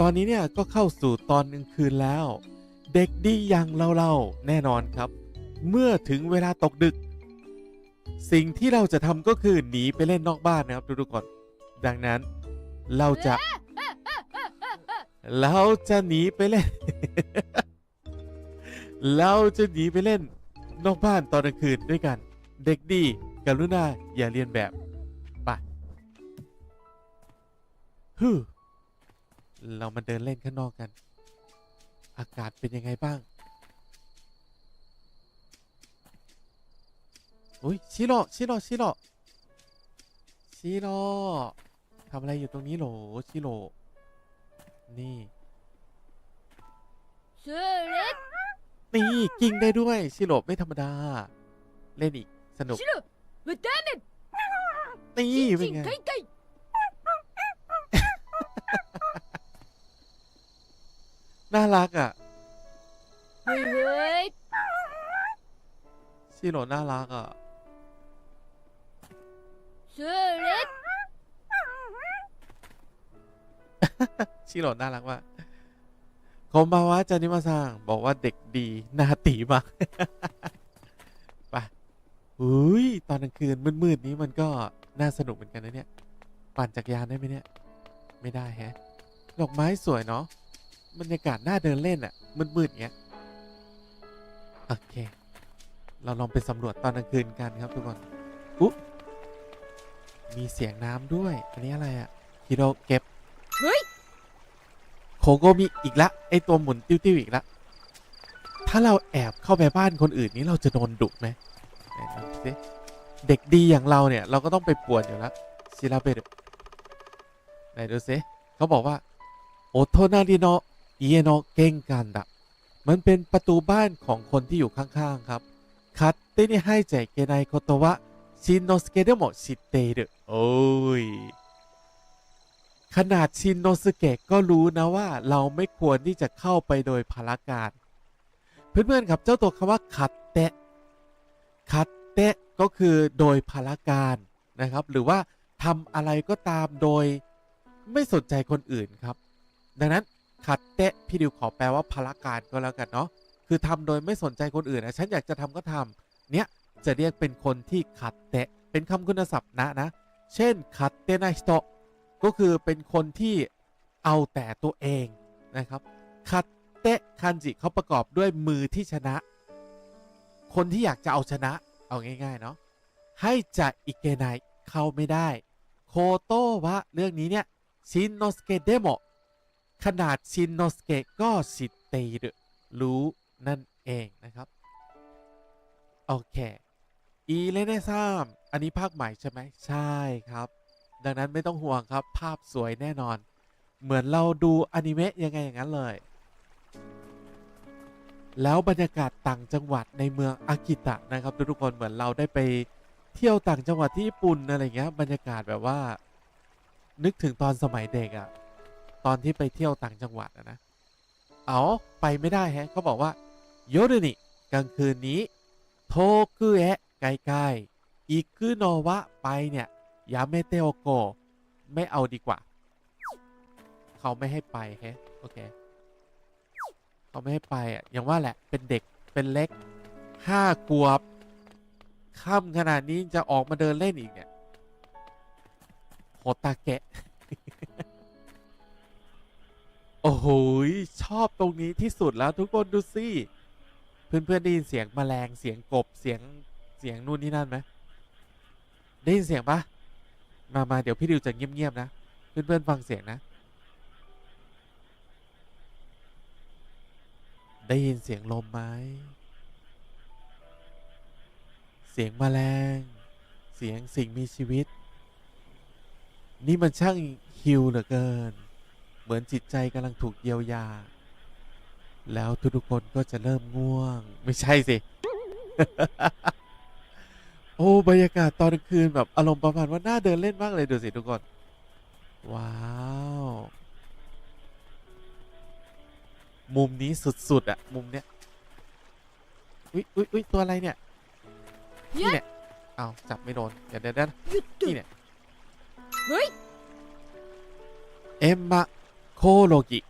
ตอนนี้เนี่ยก็เข้าสู่ตอนกลางคืนแล้ว เด็กดีอย่างเราๆแน่นอนครับ เมื่อถึงเวลาตกดึก สิ่งที่เราจะทำก็คือหนีไปเล่นนอกบ้านนะครับทุกๆคนดังนั้นเราจะ เราจะหนีไปเล่น เราจะหนีไปเล่นนอกบ้านตอนกลางคืนด้วยกัน เด็กดีกรุณาอย่าเรียนแบบ ไปฮึ เรามาเดินเล่นข้างนอกกัน อากาศเป็นยังไงบ้างอุ้ยชิโร่ชิโร่ชิโร่ชิโร่ทำอะไรอยู่ตรงนี้หรอชิโร่นี่ชิโร่นี่กิ้งได้ด้วยชิโร่ไม่ธรรมดา เล่นอีกสนุกชิโร่วตาเนนี่เป็นไง น่ารักอะเฮ้ยเฮ้ยชิโร่น่ารักอะสุริตชิโร่น่ารักมากคอมบาวะจานิมาซังบอกว่าเด็กดีหน้าตีมากไปอุ้ยตอนกลางคืนมืดๆนี้มันก็น่าสนุกเหมือนกันนะเนี่ย ปั่นจักรยานได้ไหมเนี่ย ไม่ได้แฮะ ดอกไม้สวยเนาะ บรรยากาศน่าเดินเล่นอะมืดๆอย่างเงี้ยโอเค เราลองไปสำรวจตอนกลางคืนกันครับทุกคนอุ๊มีเสียงน้ำด้วย อันนี้อะไรอะฮิโรเก็บほいโคโกมิอีกละไอตัวหมุนติ้วๆอีกละถ้าเราแอบเข้าไปบ้านคนอื่นนี้เราจะโดนดุไหมไหนดูสิเด็กดีอย่างเราเนี่ย เราก็ต้องไปป่วนอยู่แล้วชิราเบะไหนดูสิเขาบอกว่าโอโทนาริโน เอโนเกงกันดะมันเป็นประตูบ้านของคนที่อยู่ข้างๆครับคัตเตนิให้ใจเกไนโคโตวะชินโนสเกเดโมชิเตเดโอ้ยขนาดชินโนสเกะก็รู้นะว่าเราไม่ควรที่จะเข้าไปโดยพลการ เพื่อนๆครับเจ้าตัวคำว่าคัตเตะคัตเตะก็คือโดยพลการนะครับ หรือว่าทำอะไรก็ตามโดยไม่สนใจคนอื่นครับ ดังนั้น คัตเตะพี่ดิวขอแปลว่าพลการก็แล้วกันเนาะคือทำโดยไม่สนใจคนอื่นนะฉันอยากจะทำก็ทำเนี้ยจะเรียกเป็นคนที่คัตเตะเป็นคำคุณศัพท์นะนะ เช่นคัตเตนะฮิโตก็คือเป็นคนที่เอาแต่ตัวเองนะครับคัตเตะคันจิเขาประกอบด้วยมือที่ชนะ คนที่อยากจะเอาชนะ เอาง่ายๆเนาะให้จะอิเกไนเข้าไม่ได้ โคโตวะเรื่องนี้เนี่ยชินโนสเกะเดโม ขนาดชินโนสเกะก็ชิเตรุรู้นั่นเองนะครับ โอเค อีเลเนซามอันนี้ภาคใหม่ใช่ไหมใช่ครับ ดังนั้นไม่ต้องห่วงครับ ภาพสวยแน่นอน เหมือนเราดูอนิเมะยังไงอย่างนั้นเลย แล้วบรรยากาศต่างจังหวัดในเมืองอากิตะนะครับ ทุกคนเหมือนเราได้ไปเที่ยวต่างจังหวัดที่ญี่ปุ่นอะไรเงี้ยบรรยากาศแบบว่า นึกถึงตอนสมัยเด็กอะ ตอนที่ไปเที่ยวต่างจังหวัดอะนะ เอาไปไม่ได้แฮะเขาบอกว่าโยรุนิกลางคืนนี้โทคุเอะไกลๆอิคุโนวะไปเนี่ยยาเมเตโอโกไม่เอาดีกว่า เขาไม่ให้ไปแฮะโอเคเขาไม่ให้ไปอะอย่างว่าแหละเป็นเด็กเป็นเล็กห้าขวบค่ำขนาดนี้จะออกมาเดินเล่นอีกเนี่ยโหตาแกะ โอ้โหยชอบตรงนี้ที่สุดแล้วทุกคนดูสิเพื่อนๆได้ยินเสียงแมลงเสียงกบเสียงเสียงนู่นนี่นั่นไหมได้ยินเสียงปะมามาเดี๋ยวพี่ดิวจะเงียบๆนะเพื่อนๆฟังเสียงนะ ได้ยินเสียงลมไหมเสียงแมลง เสียงสิ่งมีชีวิต นี่มันช่างฮิวเหลือเกิน เหมือนจิตใจกำลังถูกเยียวยา แล้วทุกคนก็จะเริ่มง่วง ไม่ใช่สิ โอ้บรรยากาศตอนคืนแบบอารมณ์ประมาณว่าน่าเดินเล่นมากเลยดูสิทุกคน ว้าว มุมนี้สุดๆอะมุมเนี้ยอุ๊ยอุ๊ยอุ๊ยตัวอะไรเนี่ยนี่เนี่ยเอาจับไม่โดนเดี๋ยวเดี๋ยวนี่เนี่ยเฮ้ยเอ็มมา โคโลกิ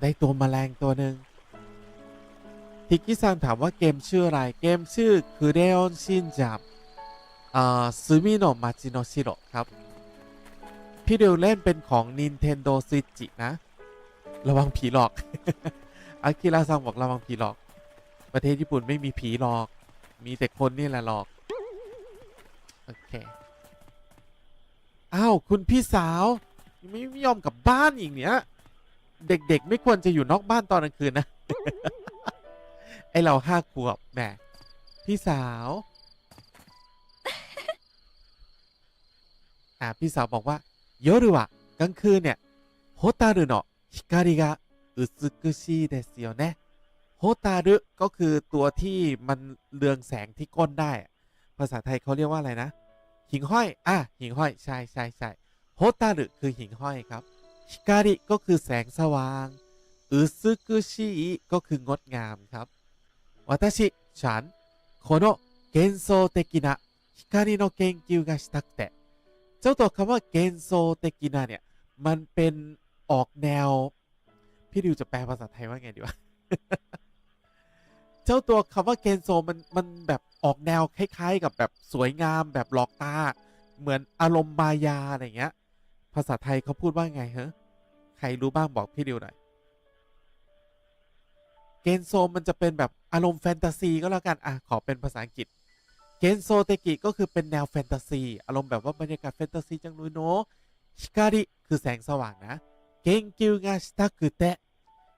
ได้ตัวแมลงตัวหนึ่งทิกกี้ซังถามว่าเกมชื่ออะไร เกมชื่อคือเดออนชินจับอ่าซูมิโนมาจิโนชิโรครับ พี่เดียวเล่นเป็นของ Nintendo Switch นะ ระวังผีหลอก อากิระซังบอกระวังผีหลอก ประเทศญี่ปุ่นไม่มีผีหลอก มีแต่คนนี่แหละหลอก โอเค อ้าว คุณพี่สาว ยังไม่ยอมกลับบ้านอีกเนี้ยเด็กๆ ไม่ควรจะอยู่นอกบ้านตอนกลางคืนนะ ไอเราห้าขวบแหมพี่สาว อ่าพี่สาวบอกว่า夜はกลางคืนเนี่ยโฮตารุโนะฮิการิกะอุซึกุชิเดสโยเนะโฮตารุก็คือตัวที่มันเรืองแสงที่ก้นได้อะภาษาไทยเขาเรียกว่าอะไรนะ หิ่งห้อย อะหิ่งห้อย ใช่ใช่ใช่ โฮตารุคือหิ่งห้อยครับฮิการิก็คือแสงสว่างอุซึกุชิก็คืองดงามครับวาตาชิฉันこの幻想的な光の研究がしたくて เจ้าตัวคำว่าเกนโซเตกินาเนี่ย มันเป็นออกแนว พี่ดิวจะแปลภาษาไทยว่าไงดีวะ เจ้าตัวคำว่าเกนโซมันมันแบบออกแนวคล้ายๆ กับแบบสวยงามแบบหลอกตา เหมือนอารมณ์มายาอะไรเงี้ย ภาษาไทยเขาพูดว่าไงเฮ้ใครรู้บ้างบอกพี่ดิวหน่อย เกนโซมันจะเป็นแบบอารมณ์แฟนตาซีก็แล้วกัน อะ ขอเป็นภาษาอังกฤษ เกนโซเตกิก็คือเป็นแนวแฟนตาซี อารมณ์แบบว่าบรรยากาศแฟนตาซีจังเลยเนาะฮิการิคือแสงสว่างนะ เกงกิวงาชิตาคุเตะ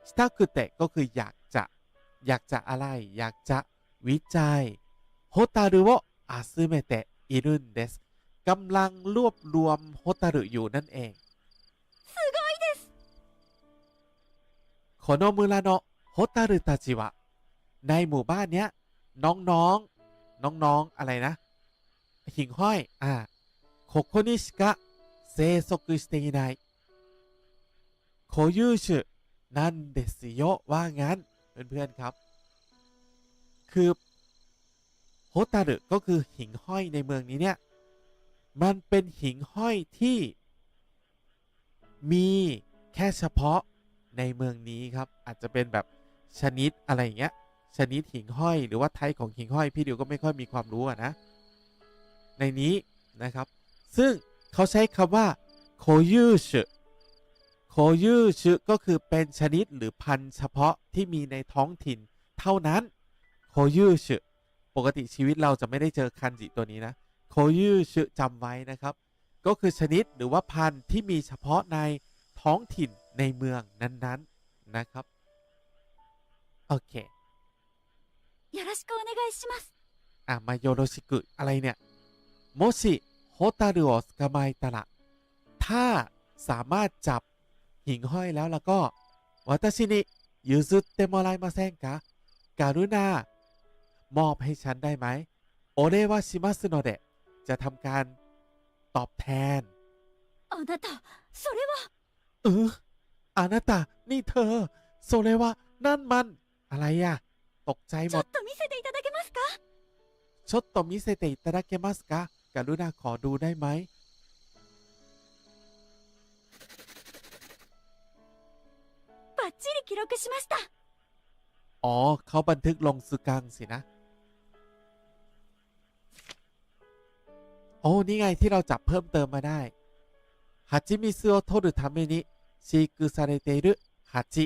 ชิตาคุเตะก็คืออยากจะ อยากจะอะไร อยากจะวิจัยโฮตารุโออาซึเมเตะอิรุนเดส กำลังรวบรวมโฮตารุอยู่นั่นเองโคโนมุระโนโฮตารุตาจิวะ ในหมู่บ้านเนี้ย น้องๆ น้องๆ อะไรนะ หิ่งห้อย อ่าโคโคนิชิกะเซซกุสเตยไนโคยูชุนั่นเดสิโยว่างั้น เพื่อนๆครับ คือโฮตารุก็คือหิ่งห้อยในเมืองนี้เนี่ย มันเป็นหิ่งห้อยที่มีแค่เฉพาะในเมืองนี้ครับ อาจจะเป็นแบบชนิดอะไรอย่างเงี้ย ชนิดหิ่งห้อย หรือว่าไทยของหิ่งห้อย พี่ดิวก็ไม่ค่อยมีความรู้นะ ในนี้นะครับ ซึ่งเขาใช้คำว่าโคยูชโคยูชก็คือเป็นชนิดหรือพันธุ์เฉพาะที่มีในท้องถิ่นเท่านั้นโคยูชปกติชีวิตเราจะไม่ได้เจอคันจิตัวนี้นะ โคยูชจำไว้นะครับ ก็คือชนิดหรือว่าพันธุ์ที่มีเฉพาะในท้องถิ่นในเมืองนั้นๆนะครับ โอเค よろしくお願いします。 อ่ะมาโยโรชิกุอะไรเนี่ยโมชิโฮตารุโอสกาไมตะละถ้าสามารถจับหิ่งห้อยแล้วแล้วก็วัตชินิยูซุเตโมไรมาเซนกะการุณามอบให้ฉันได้ไหมโอเรวาชิมัสโนเดะ จะทำการตอบแทน あなた、それは。 เอออานาตา นี่เธอ โซเลวะนั่นมัน อะไรอะตกใจห ち ม ょ ด っと見せていただけますかชดโตมิเซเตอิตาดาเกมัสกะกรุณาขอดูได้ไหม バッチリ記録しました。 อ๋อ เขาบันทึกลงสึกังสินะ โอ้นี่ไงที่เราจับเพิ่มเติมมาได้ฮัจิมิซึโอโทรุทาเมนิชิกุซาเรเตรุฮัจิ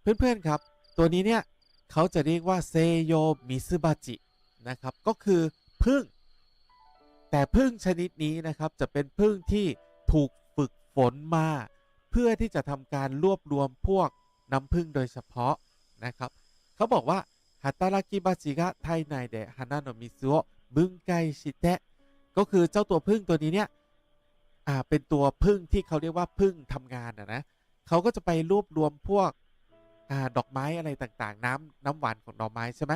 เพื่อนๆครับ ตัวนี้เนี่ยเขาจะเรียกว่าเซโยมิซึบาจินะครับ ก็คือพึ่ง แต่พึ่งชนิดนี้นะครับจะเป็นพึ่งที่ถูกฝึกฝนมา เพื่อที่จะทำการรวบรวมพวกน้ำพึ่งโดยเฉพาะนะครับ เขาบอกว่าฮัตารากิบาจิกะไทไนเดฮานาโนมิซุโอบึงไกชิเตะ ก็คือเจ้าตัวพึ่งตัวนี้เนี่ยอ่าเป็นตัวพึ่งที่เขาเรียกว่าพึ่งทำงานอะนะเขาก็จะไปรวบรวมพวกอ่าดอกไม้อะไรต่างๆ น้ำน้ำหวานของดอกไม้ใช่ไหม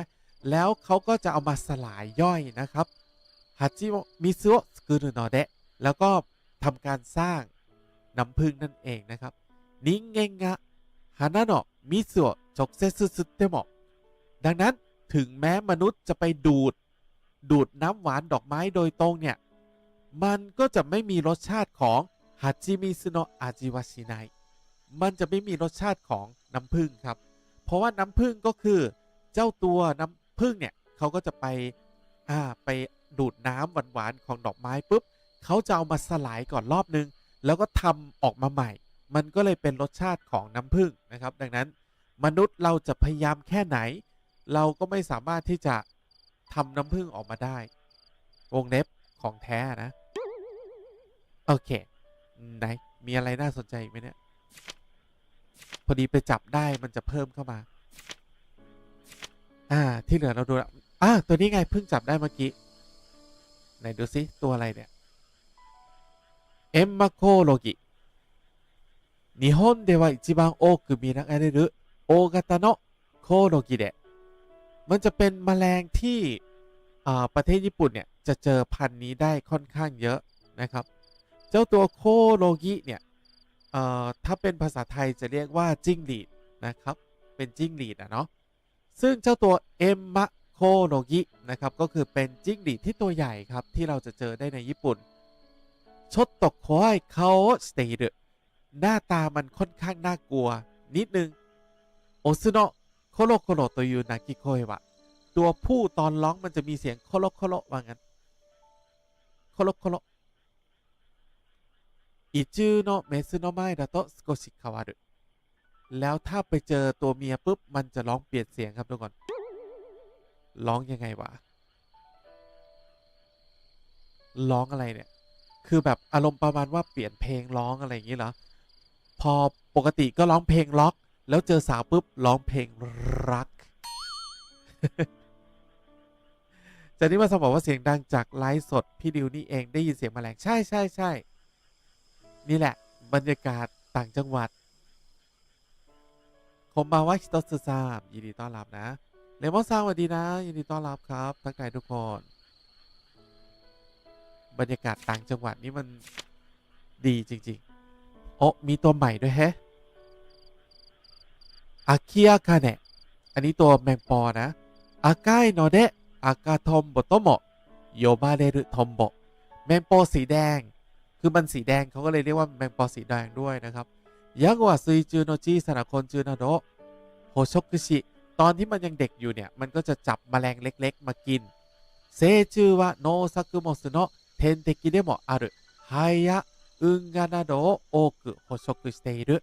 แล้วเขาก็จะเอามาสลายย่อยนะครับฮัจิมิซุโอสกุรุโนเดะแล้วก็ทำการสร้างน้ำพึ่งนั่นเองนะครับนิงเงงะฮานาโนะมิซุโอะจกเซซุสึเตโมะดังนั้นถึงแม้มนุษย์จะไปดูด ดูดน้ำหวานดอกไม้โดยตรงเนี่ย มันก็จะไม่มีรสชาติของฮัจิมิซุโนะอาจิวาชิไนมันจะไม่มีรสชาติของน้ำผึ้งครับ เพราะว่าน้ำผึ้งก็คือเจ้าตัวน้ำผึ้งเนี่ยเขาก็จะไปอ่าไปดูดน้ำหวานๆของดอกไม้ปุ๊บเขาจะเอามาสลายก่อนรอบนึง แล้วก็ทำออกมาใหม่ มันก็เลยเป็นรสชาติของน้ำผึ้งนะครับ ดังนั้นมนุษย์เราจะพยายามแค่ไหน เราก็ไม่สามารถที่จะ ทำน้ำผึ้งออกมาได้ วงเล็บของแท้นะ โอเค ไหน มีอะไรน่าสนใจอีกไหมเนี่ย พอดีไปจับได้มันจะเพิ่มเข้ามา อ่า ที่เหลือเราดูแล้วอ่าตัวนี้ไงเพิ่งจับได้เมื่อกี้ ไหนดูซิตัวอะไรเนี่ย เอ็มมาโคโลกิ日本では一番多く見られる大型のコオロギで มันจะเป็นแมลงที่ประเทศญี่ปุ่นเนี่ยจะเจอพันธุ์นี้ได้ค่อนข้างเยอะนะครับ เจ้าตัวโคโลกิเนี่ยถ้าเป็นภาษาไทยจะเรียกว่าจิ้งหรีดนะครับ เป็นจิ้งหรีดอะเนาะ ซึ่งเจ้าตัวเอมมะโคโลกินะครับก็คือเป็นจิ้งหรีดที่ตัวใหญ่ครับที่เราจะเจอได้ในญี่ปุ่น ชดตกคอยเขาสเตย์หน้าตามันค่อนข้างน่ากลัวนิดนึงโอซุโนะ โคโรโคโรโตยูนากิโคยวะตัวผู้ตอนร้องมันจะมีเสียงโคโรโคโรว่างั้นโคโรโคโรอิจูโนเมซุโนไมดะโตสโกชิคาวารุแล้วถ้าไปเจอตัวเมียปุ๊บ มันจะร้องเปลี่ยนเสียงครับทุกคนร้องยังไงวะร้องอะไรเนี่ย คือแบบอารมณ์ประมาณว่าเปลี่ยนเพลงร้องอะไรอย่างนี้เหรอ พอปกติก็ร้องเพลงล็อก แล้วเจอสาวปุ๊บร้องเพลงรักจากนี้มาสมบอกว่าเสียงดังจากไลฟ์สดพี่ดิวนี่เองได้ยินเสียงแมลงใช่ใช่ใช่นี่แหละ บรรยากาศต่างจังหวัดผมมาว่าฮิโตสึซามยินดีต้อนรับนะเลมอนซาสวัสดีนะ ยินดีต้อนรับครับ ทักทายทุกคน บรรยากาศต่างจังหวัดนี่มันดีจริง ๆ โอ้มีตัวใหม่ด้วยแฮะ อาคิอาคาเนะอันนี้ตัวแมงปอนะอาไกโนเดะอากาทอมโบโตโมโยบาเดรุทอมโบแมงปอสีแดง คือมันสีแดงเขาก็เลยเรียกว่าแมงปอสีแดงด้วยนะครับยังว่าซุยจูโนจิสระคนจูนาโดโฮชกุชิตอนที่มันยังเด็กอยู่เนี่ย มันก็จะจับแมลงเล็กๆ มากิน เซจูวะโนซักุโมสุโนะเทนเทกิเดโมอารุไฮยะอึงกานาโดโอกุโฮชกุสเตรุ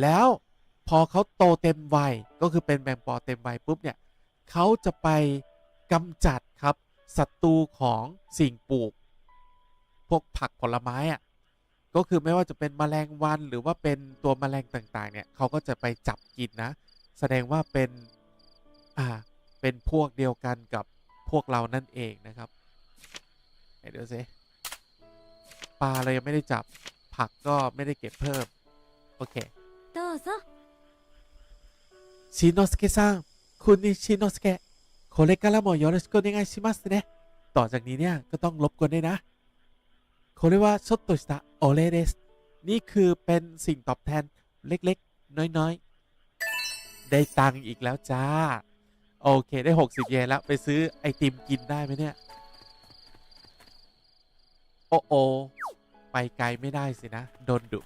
แล้ว พอเขาโตเต็มวัยก็คือเป็นแมงปอเต็มวัยปุ๊บเนี่ยเขาจะไปกำจัดครับศัตรูของสิ่งปลูก พวกผักผลไม้อะก็คือไม่ว่าจะเป็นมแมลงวันหรือว่าเป็นตัวมแมลงต่างๆเนี่ยเขาก็จะไปจับกินนะ แสดงว่าเป็นอ่าเป็นพวกเดียวกันกับพวกเรานั่นเองนะครับไหนดูซิปลาเรายังไม่ได้จับผักก็ไม่ได้เก็บเพิ่ม โอเคどซะ ชินโนสเกะซังคุณนี่ชินโนสเกะโคเรการามよろしくお願いしますねต่อจากนี้เนี่ยก็ต้องรบกวนด้วยนะ โคเรียกว่าชดตัวสตาโอเลเดสนี่คือเป็นสิ่งตอบแทนเล็กๆ น้อยๆ ได้ตังค์อีกแล้วจ้า โอเคได้ 60 เยนแล้ว ไปซื้อไอติมกินได้ไหมเนี่ย โอโอ ไปไกลไม่ได้สินะ โดนดุ